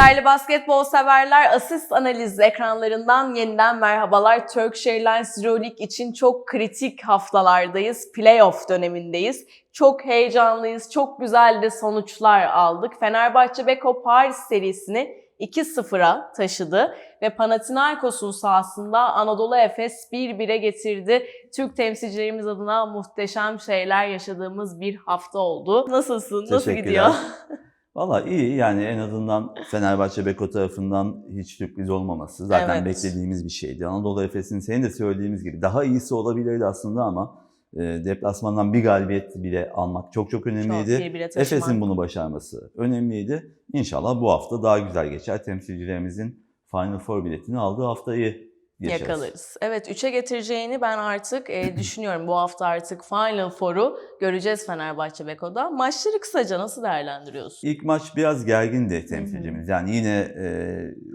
Değerli basketbol severler, asist analiz ekranlarından yeniden merhabalar. Turkish Airlines Euroleague için çok kritik haftalardayız. Playoff dönemindeyiz. Çok heyecanlıyız, çok güzel de sonuçlar aldık. Fenerbahçe Beko Paris serisini 2-0'a taşıdı ve Panathinaikos'un sahasında Anadolu Efes 1-1'e getirdi. Türk temsilcilerimiz adına muhteşem şeyler yaşadığımız bir hafta oldu. Nasılsın? Nasıl gidiyor? Valla iyi yani en azından Fenerbahçe Beko tarafından hiç sürpriz olmaması zaten Evet. beklediğimiz bir şeydi. Anadolu Efes'in senin de söylediğimiz gibi daha iyisi olabilirdi aslında ama e, deplasmandan bir galibiyet bile almak çok çok önemliydi. Efes'in bunu başarması önemliydi. İnşallah bu hafta daha güzel geçer. Temsilcilerimizin Final Four biletini aldığı haftayı yaşarız. Yakalarız. Evet 3'e getireceğini ben artık e, düşünüyorum. Bu hafta artık Final Four'u göreceğiz Fenerbahçe Beko'da. Maçları kısaca nasıl değerlendiriyorsun? İlk maç biraz gergindi temsilcimiz. Yani yine e,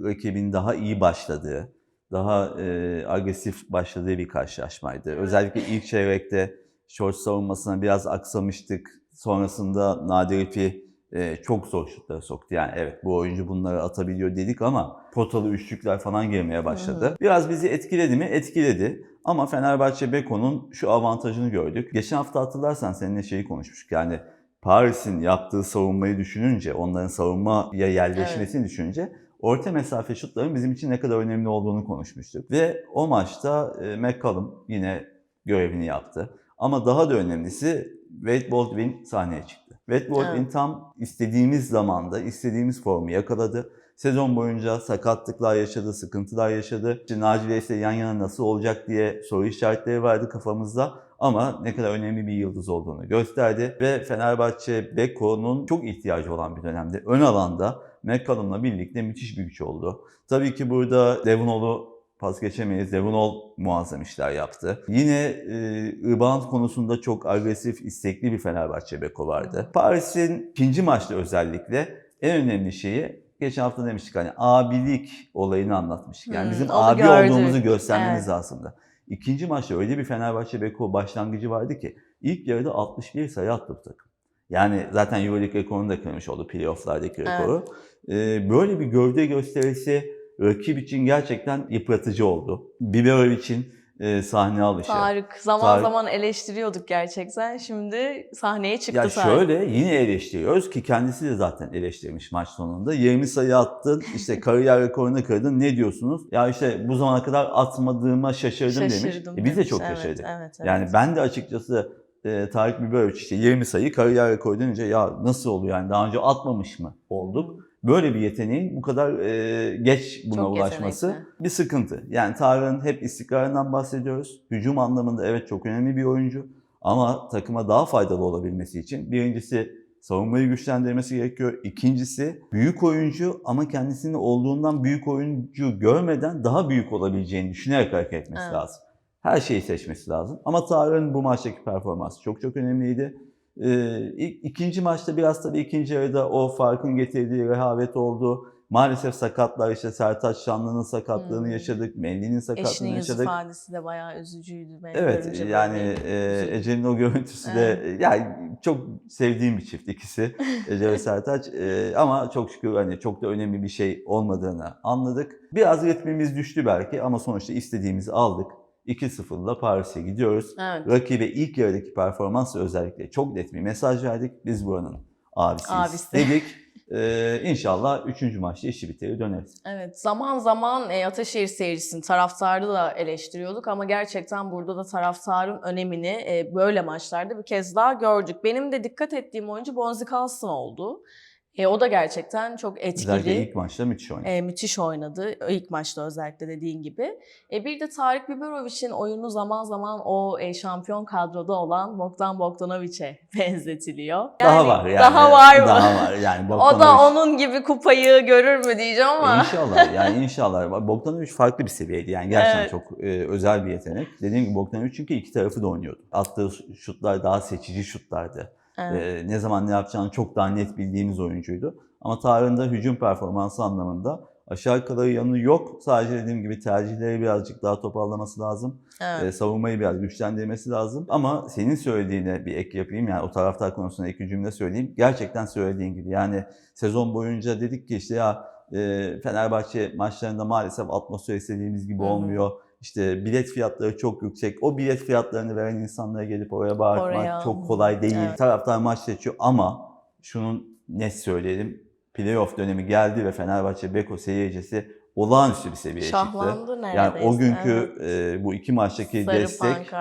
rakibin daha iyi başladığı, daha e, agresif başladığı bir karşılaşmaydı. Özellikle ilk çeyrekte short savunmasına biraz aksamıştık. Sonrasında Nadir İpi e, çok zor şutları soktu. Yani evet bu oyuncu bunları atabiliyor dedik ama potalı üçlükler falan gelmeye başladı. Biraz bizi etkiledi mi? Etkiledi. Ama Fenerbahçe Beko'nun şu avantajını gördük. Geçen hafta hatırlarsan seninle şeyi konuşmuştuk. Yani Paris'in yaptığı savunmayı düşününce, onların savunmaya yerleşmesini düşününce orta mesafe şutların bizim için ne kadar önemli olduğunu konuşmuştuk. Ve o maçta e, McCallum yine görevini yaptı. Ama daha da önemlisi Wade Baldwin sahneye çıktı. Baldwin Evet. tam istediğimiz zamanda istediğimiz formu yakaladı. Sezon boyunca sakatlıklar yaşadı, sıkıntılar yaşadı. İşte Naci Bey ise yan yana nasıl olacak diye soru işaretleri vardı kafamızda. Ama ne kadar önemli bir yıldız olduğunu gösterdi. Ve Fenerbahçe Beko'nun çok ihtiyacı olan bir dönemde ön alanda McCallum'la birlikte müthiş bir güç oldu. Tabii ki burada Devonol'u pas geçemeyiz. Devonol muazzam işler yaptı. Yine e, rebound konusunda çok agresif, istekli bir Fenerbahçe Beko vardı. Paris'in ikinci maçta özellikle en önemli şeyi geçen hafta demiştik hani abilik olayını anlatmıştık. Yani Hmm, bizim abi gördük. olduğumuzu göstermemiz Evet. lazımdı. İkinci maçta öyle bir Fenerbahçe Beko başlangıcı vardı ki ilk yarıda 61 sayı attı bu takım. Yani zaten Euroleague rekorunu da kırmış oldu playofflardaki rekoru. Ee, böyle bir gövde gösterisi rakip için gerçekten yıpratıcı oldu. Biberov için e, sahne alışı. Tarık zaman Tarık- zaman eleştiriyorduk gerçekten. Şimdi sahneye çıktı Ya Tarık. şöyle yine eleştiriyoruz ki kendisi de zaten eleştirmiş maç sonunda. 20 sayı attın, işte kariyer rekorunu kırdın. Ne diyorsunuz? Ya işte bu zamana kadar atmadığıma şaşırdım, demiş. Şaşırdım E biz de demiş. çok Evet, şaşırdık. Evet, evet. Yani ben de açıkçası e, Tarık Biberov işte 20 sayı kariyer rekoru denince ya nasıl oluyor yani daha önce atmamış mı olduk? Böyle bir yeteneğin bu kadar e, geç buna Çok ulaşması yetenekli. bir sıkıntı. Yani Tarık'ın hep istikrarından bahsediyoruz. Hücum anlamında evet çok önemli bir oyuncu. Ama takıma daha faydalı olabilmesi için birincisi savunmayı güçlendirmesi gerekiyor. İkincisi büyük oyuncu ama kendisini olduğundan büyük oyuncu görmeden daha büyük olabileceğini düşünerek hareket etmesi Evet. lazım. Her şeyi seçmesi lazım. Ama Tarık'ın bu maçtaki performansı çok çok önemliydi. Ee, ilk- ikinci maçta biraz tabii ikinci yarıda o farkın getirdiği rehavet oldu. Maalesef sakatlar işte Sertaç Şanlı'nın sakatlığını Hmm. yaşadık, Melli'nin sakatlığını Eşinin yaşadık. ifadesi de bayağı üzücüydü. Ben Evet yani e. Ece'nin o görüntüsü de yani çok sevdiğim bir çift ikisi Ece ve Sertaç E, ama çok şükür hani çok da önemli bir şey olmadığını anladık. Biraz ritmimiz düştü belki ama sonuçta istediğimizi aldık. 2-0'la Paris'e gidiyoruz. Evet. Rakibe ilk yarıdaki performansla özellikle çok net bir mesaj verdik. Biz buranın abisiyiz Abisi. dedik. Ee, inşallah 3. maçta işi bitirir döneriz. Evet zaman zaman e, Ataşehir seyircisinin taraftarı da eleştiriyorduk ama gerçekten burada da taraftarın önemini e, böyle maçlarda bir kez daha gördük. Benim de dikkat ettiğim oyuncu Bonzi Carlson oldu. E, o da gerçekten çok etkili. Özellikle ilk maçta müthiş oynadı. E, müthiş oynadı. İlk maçta özellikle dediğin gibi. E, bir de Tarık Biberovic'in oyunu zaman zaman o e, şampiyon kadroda olan Bogdan Bogdanovic'e benzetiliyor. daha Yani var yani. Daha var mı? Daha var yani. o da Bogdanovic- onun gibi kupayı görür mü diyeceğim ama. İnşallah yani inşallah. Bogdanovic farklı bir seviyeydi yani gerçekten Evet. çok e, özel bir yetenek. Dediğim gibi Bogdanovic çünkü iki tarafı da oynuyordu. Attığı şutlar daha seçici şutlardı. Evet. E, ne zaman ne yapacağını çok daha net bildiğimiz oyuncuydu. Ama Tarık'ın da hücum performansı anlamında aşağı yukarı yanı yok. Sadece dediğim gibi tercihleri birazcık daha toparlaması lazım. evet. E, savunmayı biraz güçlendirmesi lazım. Ama senin söylediğine bir ek yapayım. Yani o taraftar konusunda iki cümle söyleyeyim. Gerçekten söylediğin gibi. Yani sezon boyunca dedik ki işte ya e, Fenerbahçe maçlarında maalesef atmosfer istediğimiz gibi Hı hı. İşte bilet fiyatları çok yüksek. O bilet fiyatlarını veren insanlara gelip oraya bağırmak Oraya. çok kolay değil. Evet. Taraftar maç seçiyor ama şunun net söyleyelim. Playoff dönemi geldi ve Fenerbahçe Beko seyircisi olağanüstü bir seviyeye çıktı. Şahlandı neredeyse. Yani o günkü evet. e, bu iki maçtaki Sarı destek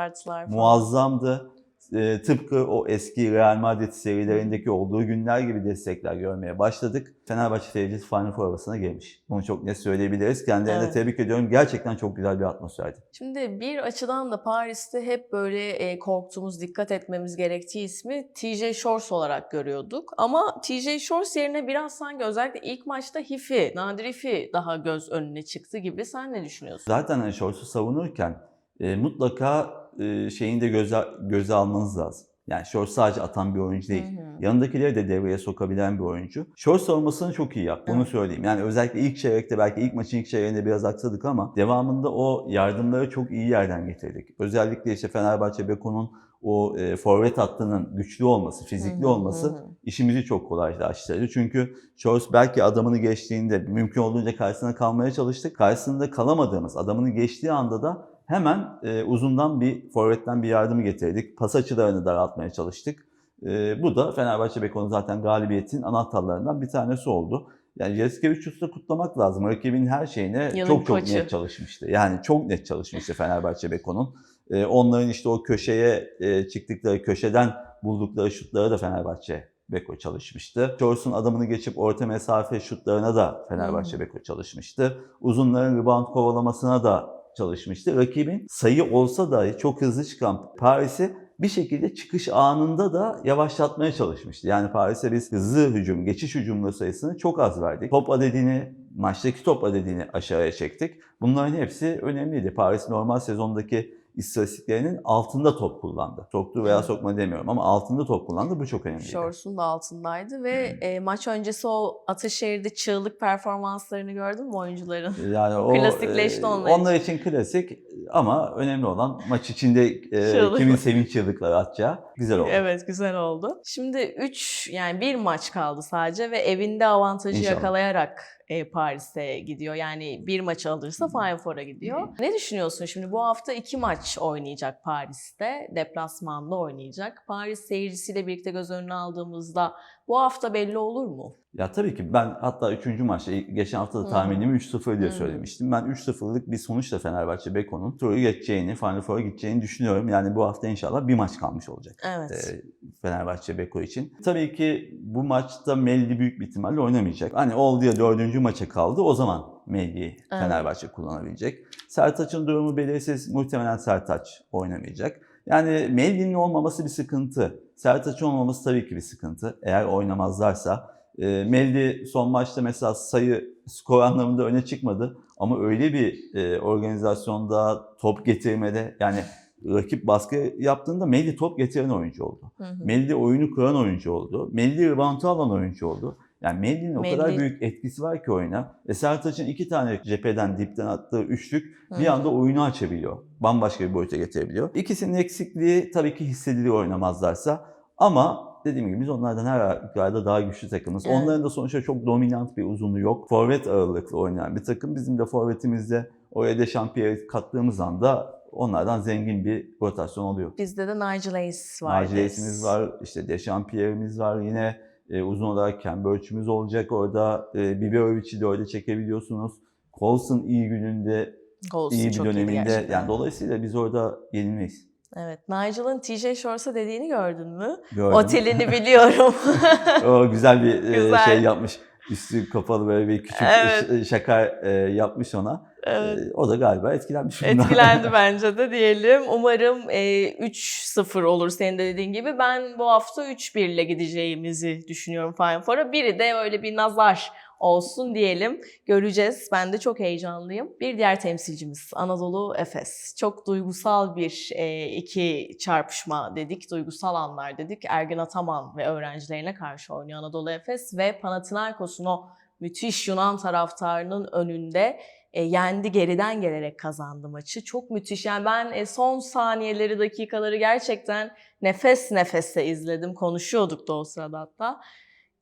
muazzamdı. E, tıpkı o eski Real Madrid serilerindeki olduğu günler gibi destekler görmeye başladık. Fenerbahçe seyircisi Final Four gelmiş. Bunu çok net söyleyebiliriz. Kendilerine Evet. tebrik ediyorum. Gerçekten çok güzel bir atmosferdi. Şimdi bir açıdan da Paris'te hep böyle e, korktuğumuz, dikkat etmemiz gerektiği ismi TJ Shores olarak görüyorduk. Ama TJ Shores yerine biraz sanki özellikle ilk maçta Hifi, Nadir Hifi daha göz önüne çıktı gibi. Sen ne düşünüyorsun? Zaten hani Shorts'u savunurken e, mutlaka e, şeyini de göze, göze almanız lazım. Yani Shorts sadece atan bir oyuncu değil. Hı hı. Yanındakileri de devreye sokabilen bir oyuncu. Short savunmasını çok iyi yaptı. Bunu Evet. söyleyeyim. Yani özellikle ilk çeyrekte belki ilk maçın ilk çeyreğinde biraz aksadık ama devamında o yardımları çok iyi yerden getirdik. Özellikle işte Fenerbahçe Beko'nun o e, forvet hattının güçlü olması, fizikli Hı hı, olması hı hı. işimizi çok kolaylaştırdı. Çünkü Shorts belki adamını geçtiğinde mümkün olduğunca karşısına kalmaya çalıştık. Karşısında kalamadığımız adamını geçtiği anda da hemen e, uzundan bir forvetten bir yardımı getirdik. Pas açılarını daraltmaya çalıştık. E, bu da Fenerbahçe Beko'nun zaten galibiyetin anahtarlarından bir tanesi oldu. Yani Jeskevicius'u kutlamak lazım. Rakibin her şeyine Yılın çok çok koçu. net çalışmıştı. Yani çok net çalışmıştı Fenerbahçe Beko'nun. E, onların işte o köşeye e, çıktıkları, köşeden buldukları şutları da Fenerbahçe Beko çalışmıştı. Chors'un adamını geçip orta mesafe şutlarına da Fenerbahçe Hı. Beko çalışmıştı. Uzunların rebound kovalamasına da çalışmıştı. Rakibin sayı olsa dahi çok hızlı çıkan Paris'i bir şekilde çıkış anında da yavaşlatmaya çalışmıştı. Yani Paris'e biz hızlı hücum, geçiş hücumları sayısını çok az verdik. Top adedini, maçtaki top adedini aşağıya çektik. Bunların hepsi önemliydi. Paris normal sezondaki istatistiklerinin altında top kullandı. Soktu veya sokma demiyorum ama altında top kullandı. Bu çok önemliydi. Shores'un da altındaydı ve e, maç öncesi o Ataşehir'de çığlık performanslarını gördün mü oyuncuların? Yani o Klasikleşti e, onlar onlar için klasik ama önemli olan maç içinde e, kimin sevinç çığlıkları atacağı güzel oldu. Evet güzel oldu. Şimdi 3 yani bir maç kaldı sadece ve evinde avantajı İnşallah. yakalayarak e, Paris'e gidiyor. Yani bir maç alırsa Final Four'a gidiyor. Ne düşünüyorsun şimdi bu hafta iki maç oynayacak Paris'te. Deplasmanda oynayacak. Paris seyircisiyle birlikte göz önüne aldığımızda bu hafta belli olur mu? Ya tabii ki ben hatta 3. maçta geçen hafta da tahminimi 3-0 diye Hı. söylemiştim. Ben 3-0'lık bir sonuçla Fenerbahçe Beko'nun turu geçeceğini, Final Four'a gideceğini düşünüyorum. Yani bu hafta inşallah bir maç kalmış olacak. Evet. e, Fenerbahçe Beko için. Tabii ki bu maçta Melli büyük bir ihtimalle oynamayacak. Hani oldu ya dördüncü maça kaldı o zaman Melli'yi Fenerbahçe kullanabilecek. Sertaç'ın durumu belirsiz. Muhtemelen Sertaç oynamayacak. Yani Melli'nin olmaması bir sıkıntı. Sertaç'ın olmaması tabii ki bir sıkıntı. Eğer oynamazlarsa. E, Melli son maçta mesela sayı skor anlamında öne çıkmadı. Ama öyle bir e, organizasyonda top getirmede yani rakip baskı yaptığında Melli top getiren oyuncu oldu. Hı hı. Melli oyunu kuran oyuncu oldu. Melli reboundu alan oyuncu oldu. Yani Melli'nin o kadar büyük etkisi var ki oyuna. E Sertaç'ın iki tane cepheden dipten attığı üçlük bir anda oyunu açabiliyor. Bambaşka bir boyuta getirebiliyor. İkisinin eksikliği tabii ki hissediliyor oynamazlarsa. Ama dediğim gibi biz onlardan her halükarda daha güçlü takımız. Evet. Onların da sonuçta çok dominant bir uzunluğu yok. Forvet ağırlıklı oynayan bir takım. Bizim de forvetimizde oraya de şampiyonu kattığımız anda onlardan zengin bir rotasyon oluyor. Bizde de Nigel Ace var. Nigel Ace'imiz var, işte Dechampierre'imiz var. Yine e, uzun olarak Ken Birch'ümüz olacak orada. E, Biberovic'i de öyle çekebiliyorsunuz. Colson iyi gününde, Gols'u iyi bir döneminde. gerçekten. Yani dolayısıyla biz orada yenilmeyiz. Evet. Nigel'ın TJ Shores'a dediğini gördün mü? Gördüm. Otelini biliyorum. o güzel bir e, Güzel. şey yapmış. Üstü kapalı böyle bir küçük Evet. ş- şaka e, yapmış ona. Evet. O da galiba etkilenmiş. Etkilendi bence de diyelim. Umarım e, 3-0 olur senin de dediğin gibi. Ben bu hafta 3-1 ile gideceğimizi düşünüyorum Final Four'a. Biri de öyle bir nazar olsun diyelim. Göreceğiz. Ben de çok heyecanlıyım. Bir diğer temsilcimiz Anadolu Efes. Çok duygusal bir e, iki çarpışma dedik. Duygusal anlar dedik. Ergin Ataman ve öğrencilerine karşı oynuyor Anadolu Efes ve Panathinaikos'un o müthiş Yunan taraftarının önünde e, yendi geriden gelerek kazandı maçı. Çok müthiş. Yani ben e, son saniyeleri, dakikaları gerçekten nefes nefese izledim. Konuşuyorduk da o sırada hatta.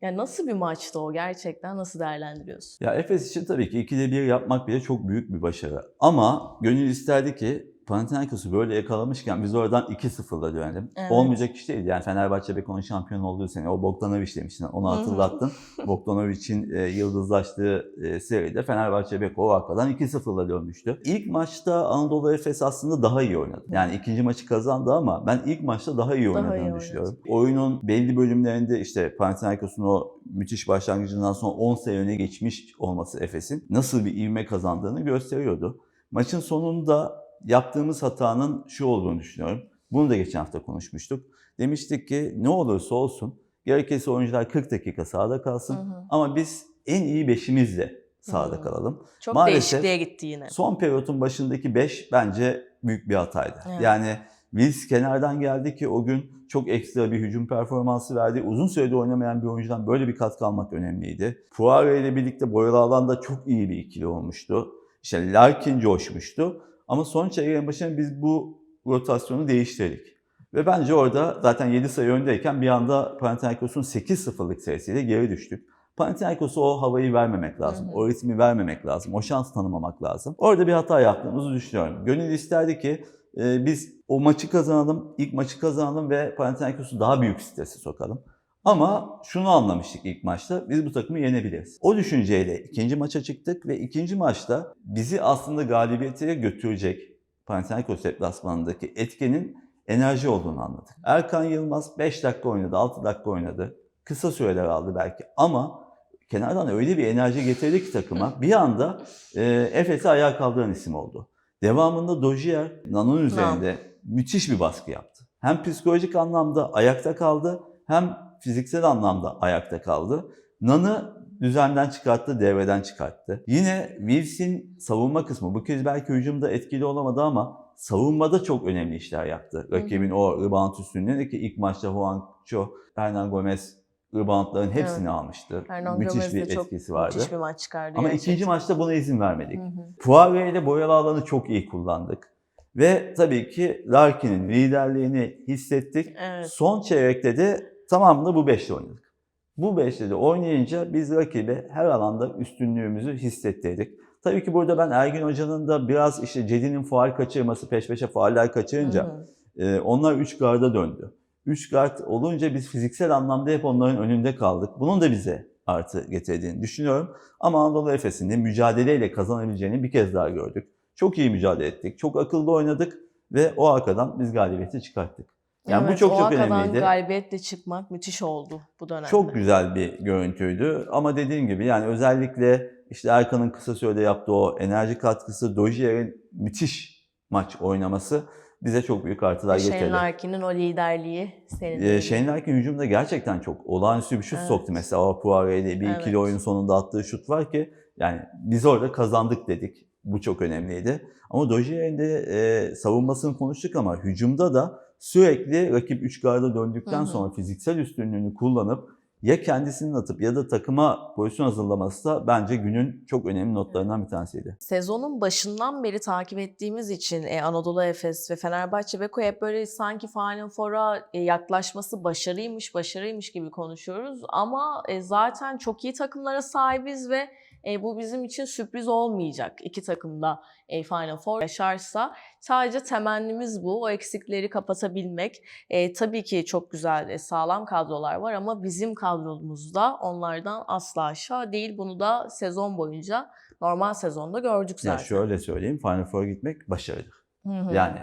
Ya nasıl bir maçtı o gerçekten? Nasıl değerlendiriyorsun? Ya Efes için tabii ki 2'de 1 yapmak bile çok büyük bir başarı. Ama gönül isterdi ki Panathinaikos'u böyle yakalamışken biz oradan 2-0'la dönelim. Evet. Olmayacak iş değil. Yani Fenerbahçe Beko'nun şampiyon olduğu sene o Bogdanovic demiştin. Onu hatırlattın. Bogdanovic'in e, yıldızlaştığı e, seride Fenerbahçe Beko arkadan 2-0'la dönmüştü. İlk maçta Anadolu Efes aslında daha iyi oynadı. Yani ikinci maçı kazandı ama ben ilk maçta daha iyi Daha oynadığını iyi oynadı. düşünüyorum. Oyunun belli bölümlerinde işte Panathinaikos'un o müthiş başlangıcından sonra 10 sayı öne geçmiş olması Efes'in nasıl bir ivme kazandığını gösteriyordu. Maçın sonunda yaptığımız hatanın şu olduğunu düşünüyorum. Bunu da geçen hafta konuşmuştuk. Demiştik ki ne olursa olsun gerekirse oyuncular 40 dakika sahada kalsın Hı hı. ama biz en iyi beşimizle sahada Hı. kalalım. Çok Maalesef- değişikliğe gitti yine. Son periyotun başındaki 5 bence büyük bir hataydı. Evet. Yani Wills kenardan geldi ki o gün çok ekstra bir hücum performansı verdi. Uzun süredir oynamayan bir oyuncudan böyle bir katkı almak önemliydi. Poirier ile birlikte boyalı alanda çok iyi bir ikili olmuştu. İşte Larkin coşmuştu. Ama son çeyreğin başında biz bu rotasyonu değiştirdik. Ve bence orada zaten 7 sayı öndeyken bir anda Panathinaikos'un 8-0'lık serisiyle geri düştük. Panathinaikos'a o havayı vermemek lazım. Hı hı. O ritmi vermemek lazım. O şans tanımamak lazım. Orada bir hata yaptığımızı düşünüyorum. Gönül isterdi ki e, biz o maçı kazanalım, ilk maçı kazanalım ve Panathinaikos'u daha büyük strese sokalım. Ama şunu anlamıştık ilk maçta, biz bu takımı yenebiliriz. O düşünceyle ikinci maça çıktık ve ikinci maçta bizi aslında galibiyete götürecek Panathinaikos deplasmanındaki etkenin enerji olduğunu anladık. Erkan Yılmaz 5 dakika oynadı, 6 dakika oynadı. Kısa süreler aldı belki ama kenardan öyle bir enerji getirdi ki takıma bir anda e, Efes'i ayağa kaldıran isim oldu. Devamında Dozier Nan'ın üzerinde müthiş bir baskı yaptı. Hem psikolojik anlamda ayakta kaldı hem fiziksel anlamda ayakta kaldı. Nan'ı düzenden çıkarttı, devreden çıkarttı. Yine Wills'in savunma kısmı bu kez belki hücumda etkili olamadı ama savunmada çok önemli işler yaptı. Rakibin o rebound üstünlüğünde ki ilk maçta Juancho, Hernan Gomez reboundların hepsini Evet. almıştı. Hernan Müthiş Gomez bir etkisi vardı. Müthiş bir maç çıkardı. Ama gerçekten. ikinci maçta buna izin vermedik. Hı hı. Poirier ile boyalı alanı çok iyi kullandık. Ve tabii ki Larkin'in liderliğini hissettik. Evet. Son çeyrekte de tamamını bu beşle oynadık. Bu beşle de oynayınca biz rakibe her alanda üstünlüğümüzü hissettirdik. Tabii ki burada ben Ergin Hoca'nın da biraz işte Cedi'nin faal kaçırması, peş peşe faaller kaçırınca Hı hı. e, onlar 3 garda döndü. 3 guard olunca biz fiziksel anlamda hep onların önünde kaldık. Bunun da bize artı getirdiğini düşünüyorum. Ama Anadolu Efes'in de mücadeleyle kazanabileceğini bir kez daha gördük. Çok iyi mücadele ettik. Çok akıllı oynadık ve o arkadan biz galibiyeti çıkarttık. Yani bu Evet, çok o çok arkadan önemliydi. galibiyetle çıkmak müthiş oldu bu dönemde. Çok güzel bir görüntüydü ama dediğim gibi yani özellikle işte Erkan'ın kısa sürede yaptığı o enerji katkısı, Dojier'in müthiş maç oynaması bize çok büyük artılar Shane getirdi. Larkin'in o liderliği senin. Ee, Shane Larkin hücumda gerçekten çok olağanüstü bir şut Evet. soktu. Mesela o Poirier ile bir Evet. ikili oyun sonunda attığı şut var ki yani biz orada kazandık dedik. Bu çok önemliydi. Ama Dojier'in de e, savunmasını konuştuk ama hücumda da sürekli rakip 3 garda döndükten Hı hı. sonra fiziksel üstünlüğünü kullanıp ya kendisinin atıp ya da takıma pozisyon hazırlaması da bence günün çok önemli notlarından bir tanesiydi. Sezonun başından beri takip ettiğimiz için e, Anadolu Efes ve Fenerbahçe Beko hep böyle sanki Final Four'a e, yaklaşması başarıymış, başarıymış gibi konuşuyoruz. Ama e, zaten çok iyi takımlara sahibiz ve e, bu bizim için sürpriz olmayacak. İki takım da e, Final Four yaşarsa. Sadece temennimiz bu. O eksikleri kapatabilmek. E, tabii ki çok güzel, e, sağlam kadrolar var ama bizim kadromuzda onlardan asla aşağı değil. Bunu da sezon boyunca normal sezonda gördük zaten. Yani şöyle söyleyeyim Final Four'a gitmek başarıdır. Hı hı. Yani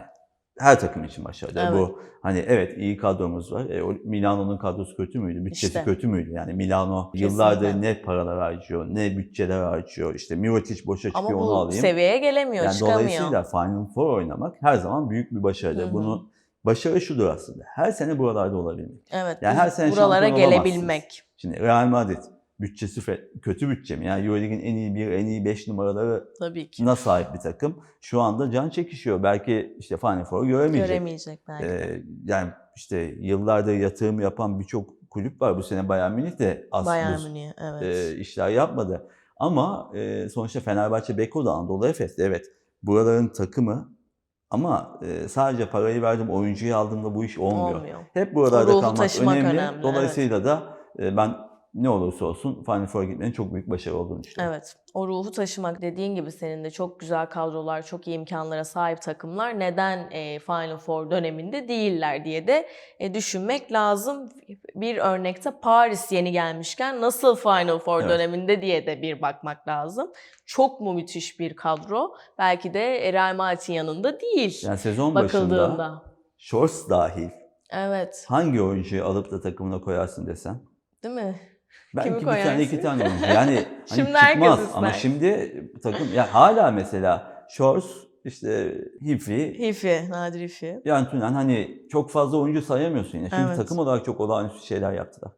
her takım için başarılı. Evet. Bu hani evet iyi kadromuz var. E, Milano'nun kadrosu kötü müydü? Bütçesi İşte. kötü müydü? Yani Milano Kesinlikle. yıllardır ne paralar harcıyor, ne bütçeler harcıyor. İşte Mirotic boşa Ama çıkıyor onu bu alayım. seviyeye gelemiyor, yani çıkamıyor. dolayısıyla Final Four oynamak her zaman büyük bir başarıdır. Hı hı. Bunu başarı şudur aslında. Her sene buralarda olabilmek. Evet. Yani bu- her sene buralara olamazsınız. gelebilmek. Şimdi Real Madrid bütçesi kötü bütçe mi? Yani Euroleague'in en iyi bir, en iyi 5 numaraları Tabii ki. sahip bir takım. Şu anda can çekişiyor. Belki işte Final Four'u göremeyecek. Göremeyecek belki. Ee, yani işte yıllardır yatırım yapan birçok kulüp var. Bu sene Bayern Münih de az Bayern Münih, evet. e, işler yapmadı. Ama e, sonuçta Fenerbahçe, Beko da Anadolu Efes'te evet buraların takımı ama e, sadece parayı verdim oyuncuyu aldığımda bu iş olmuyor. Olmuyor. Hep buralarda ruhu kalmak önemli. önemli, Dolayısıyla da e, ben ne olursa olsun Final Four'a gitmenin çok büyük başarı olduğunu düşünüyorum. Evet. O ruhu taşımak dediğin gibi senin de çok güzel kadrolar, çok iyi imkanlara sahip takımlar neden e, Final Four döneminde değiller diye de e, düşünmek lazım. Bir örnekte Paris yeni gelmişken nasıl Final Four Evet. döneminde diye de bir bakmak lazım. Çok mu müthiş bir kadro? Belki de Real Madrid'in yanında değil Yani sezon başında bakıldığında. Shorts dahil Evet. hangi oyuncuyu alıp da takımına koyarsın desen Değil mi? Belki Kimi bir tane koyarsın? iki tane oyuncu. Yani hani Şimdi çıkmaz ister. ama şimdi takım ya hala mesela Shorts işte Hiffi, Hifi, Nadir Hifi. Yantunen hani çok fazla oyuncu sayamıyorsun yine. Şimdi Evet. takım olarak çok olağanüstü şeyler yaptılar.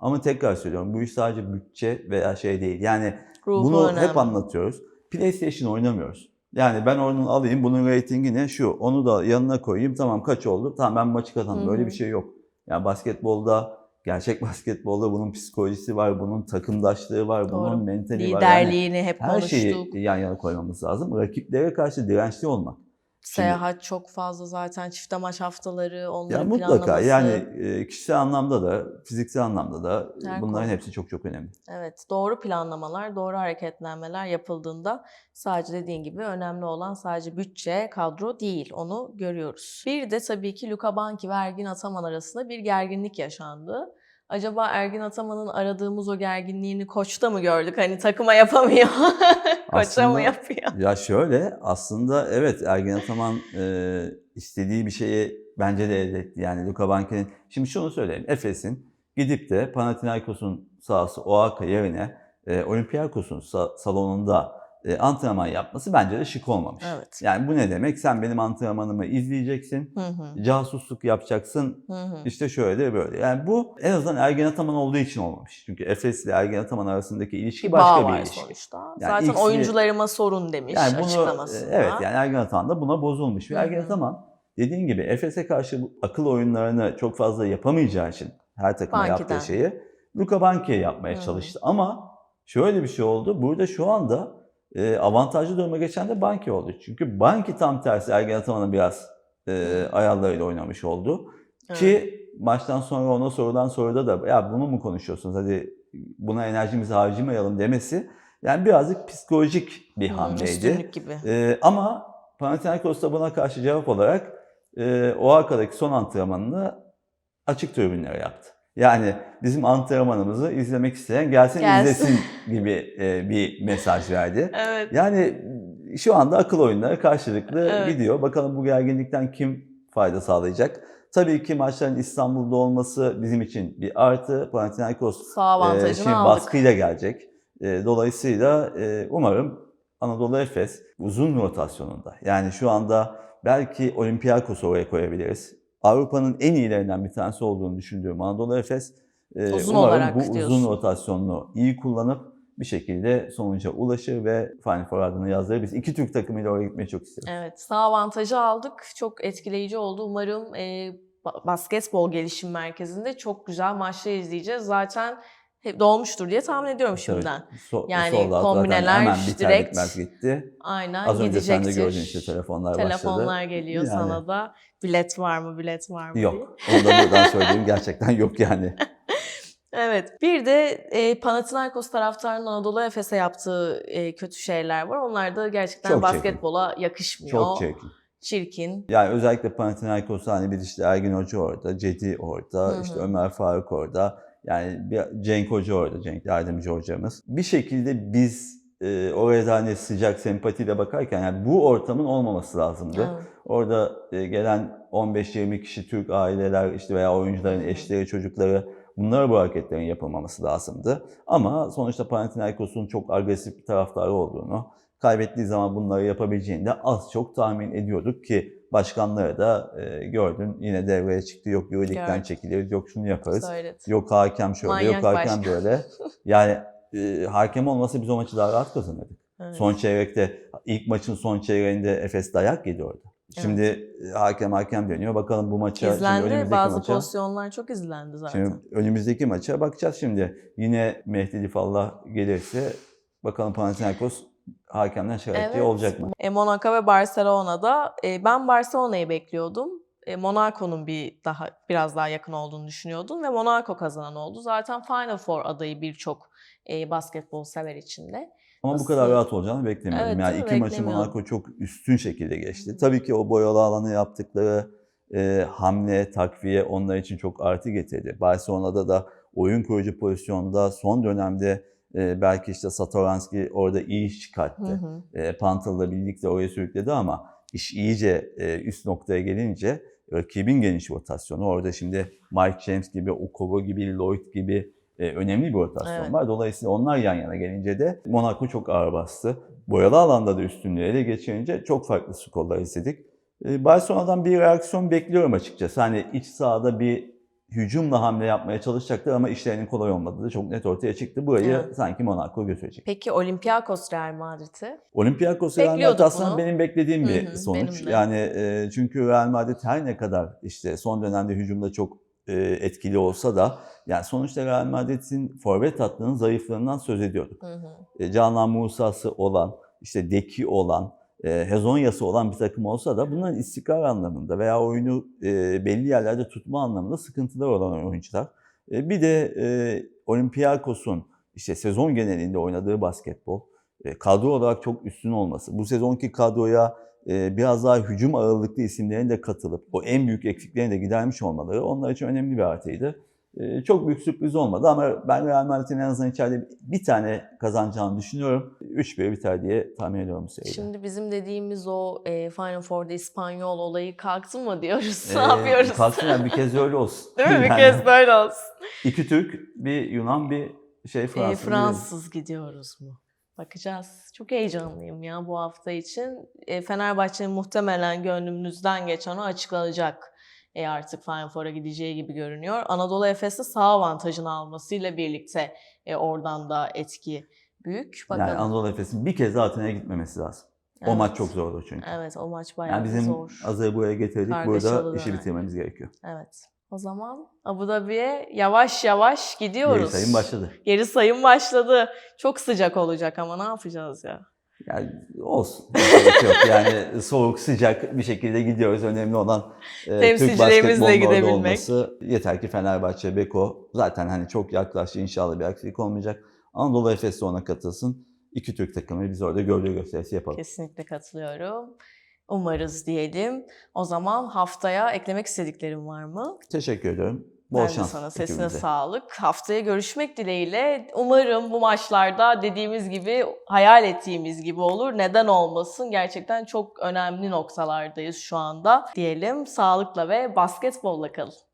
Ama tekrar söylüyorum bu iş sadece bütçe veya şey değil. Yani Ruhu bunu önemli. hep anlatıyoruz. PlayStation oynamıyoruz. Yani ben onu alayım bunun reytingi ne şu onu da yanına koyayım tamam kaç oldu tamam ben maçı kazandım. Böyle bir şey yok. Yani basketbolda gerçek basketbolda bunun psikolojisi var, bunun takımdaşlığı var, Doğru. bunun mentali var. Yani Liderliğini hep her konuştuk. şeyi yan yana koymamız lazım. Rakiplere karşı dirençli olmak. Seyahat çok fazla zaten çifte maç haftaları, Ya onların mutlaka planlaması. yani e, kişisel anlamda da fiziksel anlamda da Her bunların konuda. hepsi çok çok önemli. Evet, doğru planlamalar, doğru hareketlenmeler yapıldığında sadece dediğin gibi önemli olan sadece bütçe, kadro değil. Onu görüyoruz. Bir de tabii ki Luka Banki ve Ergin Ataman arasında bir gerginlik yaşandı. Acaba Ergin Ataman'ın aradığımız o gerginliğini koçta mı gördük? Hani takıma yapamıyor. Koça mı yapıyor? Ya şöyle aslında evet Ergen Ataman e, istediği bir şeyi bence de elde etti. Yani Luka Banki'nin şimdi şunu söyleyeyim. Efes'in gidip de Panathinaikos'un sahası Oaka yerine e, Olympiakos'un sa- salonunda e, antrenman yapması bence de şık olmamış. Evet. Yani bu ne demek? Sen benim antrenmanımı izleyeceksin. Hı hı. Casusluk yapacaksın. Hı hı. İşte şöyle de böyle. Yani bu en azından Ergen Ataman olduğu için olmamış. Çünkü Efes ile Ergen Ataman arasındaki ilişki başka bağ bir var ilişki. sonuçta. Yani Zaten ikisi- oyuncularıma sorun demiş Yani bunu açıklamasında. evet yani Ergen Ataman da buna bozulmuş. Ve. Ergen Ataman dediğin gibi Efes'e karşı akıl oyunlarını çok fazla yapamayacağı için her takıma Banki'den. yaptığı şeyi Luka Banki'ye yapmaya hı. çalıştı. Ama şöyle bir şey oldu. Burada şu anda e, avantajlı duruma geçen de Banki oldu. Çünkü Banki tam tersi Ergen Ataman'ın biraz e, ayarlarıyla oynamış oldu. Evet. Ki maçtan sonra ona sorulan soruda da ya bunu mu konuşuyorsunuz hadi buna enerjimizi harcamayalım demesi yani birazcık psikolojik bir Hı, hamleydi. Üstünlük gibi. Ee, ama Panathinaikos da buna karşı cevap olarak e, o arkadaki son antrenmanını açık tribünlere yaptı. Yani bizim antrenmanımızı izlemek isteyen gelsin, Gelsin. izlesin gibi e, bir mesaj verdi. Evet. Yani şu anda akıl oyunları karşılıklı Evet. gidiyor. Bakalım bu gerginlikten kim fayda sağlayacak? Tabii ki maçların İstanbul'da olması bizim için bir artı. Panathinaikos avantajını şimdi aldık. baskıyla gelecek. Ee, dolayısıyla e, umarım Anadolu Efes uzun rotasyonunda. Yani şu anda belki Olympiakos'u oraya koyabiliriz. Avrupa'nın en iyilerinden bir tanesi olduğunu düşündüğüm Anadolu Efes e, Uzun umarım olarak bu diyorsun. uzun rotasyonunu iyi kullanıp bir şekilde sonuca ulaşır ve Final Four adını yazdırır. Biz iki Türk takımıyla oraya gitmeyi çok isteriz. Evet, sağ avantajı aldık. Çok etkileyici oldu. Umarım e, ba- basketbol gelişim merkezinde çok güzel maçlar izleyeceğiz. Zaten hep dolmuştur diye tahmin ediyorum Tabii, şimdiden. so- Yani kombineler hemen biter direkt gitti. Aynen Az önce sen de gördün işte telefonlar başladı. Telefonlar geliyor Yani- sana da. Bilet var mı, bilet var mı diye. Yok. Onu da buradan söyleyeyim. Gerçekten yok yani. Evet. Bir de e, Panathinaikos taraftarının Anadolu Efes'e yaptığı e, kötü şeyler var. Onlar da gerçekten Çok çirkin. basketbola yakışmıyor. Çok çirkin. Çirkin. Yani özellikle Panathinaikos'ta hani bir işte Ergin Hoca orada, Cedi orada, Hı hı. işte Ömer Faruk orada. Yani bir Cenk Hoca orada, Cenk yardımcı hocamız. Bir şekilde biz e, oraya da hani sıcak sempatiyle bakarken yani bu ortamın olmaması lazımdı. Evet. Orada e, gelen 15-20 kişi Türk aileler işte veya oyuncuların eşleri, çocukları bunlara bu hareketlerin yapılmaması lazımdı. Ama sonuçta Panathinaikos'un çok agresif bir taraftarı olduğunu, kaybettiği zaman bunları yapabileceğini de az çok tahmin ediyorduk ki başkanları da e, gördün yine devreye çıktı. Yok Euroleague'den Gördüm. çekiliriz, yok şunu yaparız. Söyledi. Yok hakem şöyle, Manyak yok hakem başkan. böyle. Yani e, hakem olmasa biz o maçı daha rahat kazanırdık. Evet. Son çeyrekte, ilk maçın son çeyreğinde Efes dayak yedi orada. Şimdi e, hakem hakem dönüyor. Bakalım bu maça, İzlendi. Bazı maça, pozisyonlar çok izlendi zaten. şimdi önümüzdeki maça bakacağız şimdi. Yine Mehdi Lifallah gelirse bakalım Panathinaikos hakemden şikayetçi Evet. olacak mı? E, Monaco ve Barcelona'da e, ben Barcelona'yı bekliyordum. e, Monaco'nun bir daha biraz daha yakın olduğunu düşünüyordun ve Monaco kazanan oldu. Zaten Final Four adayı birçok e, basketbol sever içinde. Ama bu Asıl- kadar rahat olacağını beklemiyordum. Evet, yani iki maçı. Monaco çok üstün şekilde geçti. Tabii ki o boyalı alana yaptıkları e, hamle, takviye onlar için çok artı getirdi. Barcelona'da da oyun kurucu pozisyonda son dönemde e, belki işte Satoranski orada iyi iş çıkarttı. Hı hı. e, Pantıl'la birlikte oraya sürükledi ama iş iyice e, üst noktaya gelince rakibin geniş rotasyonu orada şimdi Mike James gibi, Okobo gibi, Lloyd gibi e, önemli bir rotasyon Evet. var. Dolayısıyla onlar yan yana gelince de Monaco çok ağır bastı. Boyalı alanda da üstünlüğü ele geçirince çok farklı skorlar izledik. E, Barcelona'dan bir reaksiyon bekliyorum açıkçası. Hani iç sahada bir hücumla hamle yapmaya çalışacaklar ama işlerinin kolay olmadığı da çok net ortaya çıktı. Burayı Evet. sanki Monaco götürecek. Peki Olympiakos Real Madrid'i? Olympiakos Real Madrid aslında bunu. benim beklediğim bir Hı hı, sonuç. Yani e, çünkü Real Madrid her ne kadar işte son dönemde hücumda çok e, etkili olsa da yani sonuçta Real Madrid'in forvet hattının zayıflığından söz ediyorduk. Hı hı. E, Canan Musa'sı olan, işte Deki olan, e, Hezonya'sı olan bir takım olsa da bunların istikrar anlamında veya oyunu e, belli yerlerde tutma anlamında sıkıntılar olan oyuncular. E, bir de e, Olympiakos'un işte sezon genelinde oynadığı basketbol, e, kadro olarak çok üstün olması, bu sezonki kadroya biraz daha hücum ağırlıklı isimlerin de katılıp o en büyük eksiklerini de gidermiş olmaları onlar için önemli bir artıydı. E, çok büyük sürpriz olmadı ama ben Real Madrid'in en azından içeride bir tane kazanacağını düşünüyorum. 3-1 biter diye tahmin ediyorum seride. Şimdi bizim dediğimiz o e, Final Four'da İspanyol olayı kalktı mı diyoruz? ne Ee, yapıyoruz? Kalksın yani bir kez öyle olsun. Değil mi? Bir Yani kez böyle olsun. İki Türk, bir Yunan, bir şey E, Fransız. Fransız gidiyoruz mu? Bakacağız. Çok heyecanlıyım ya bu hafta için. E, Fenerbahçe'nin muhtemelen gönlümüzden geçen o açıklanacak. E, artık Final Four'a gideceği gibi görünüyor. Anadolu Efes'te sağ avantajını almasıyla birlikte e, oradan da etki büyük. Bakalım. Yani Anadolu Efes'in bir kez daha Atina'ya gitmemesi lazım. O Evet. maç çok zordu çünkü. Evet o maç bayağı Yani bizim zor. hazır buraya getirdik. Kargaşalı Burada işi dönem. bitirmemiz gerekiyor. Evet. O zaman Abu Dhabi'ye yavaş yavaş gidiyoruz. Geri sayım başladı. Geri sayım başladı. Çok sıcak olacak ama ne yapacağız ya? Yani olsun. Yapacak yok. Yani soğuk sıcak bir şekilde gidiyoruz. Önemli olan e, Türk basketbolunun orada olması. Yeter ki Fenerbahçe, Beko zaten hani çok yaklaştı. İnşallah bir aksilik olmayacak. Anadolu Efes de ona katılsın. İki Türk takımı biz orada gövde gösterisi yapalım. Kesinlikle katılıyorum. Umarız diyelim. O zaman haftaya eklemek istediklerim var mı? Teşekkür ediyorum. Bol ben şans. sana sesine ekibimize. sağlık. Haftaya görüşmek dileğiyle. Umarım bu maçlarda dediğimiz gibi, hayal ettiğimiz gibi olur. Neden olmasın? Gerçekten çok önemli noktalardayız şu anda. Diyelim sağlıkla ve basketbolla kalın.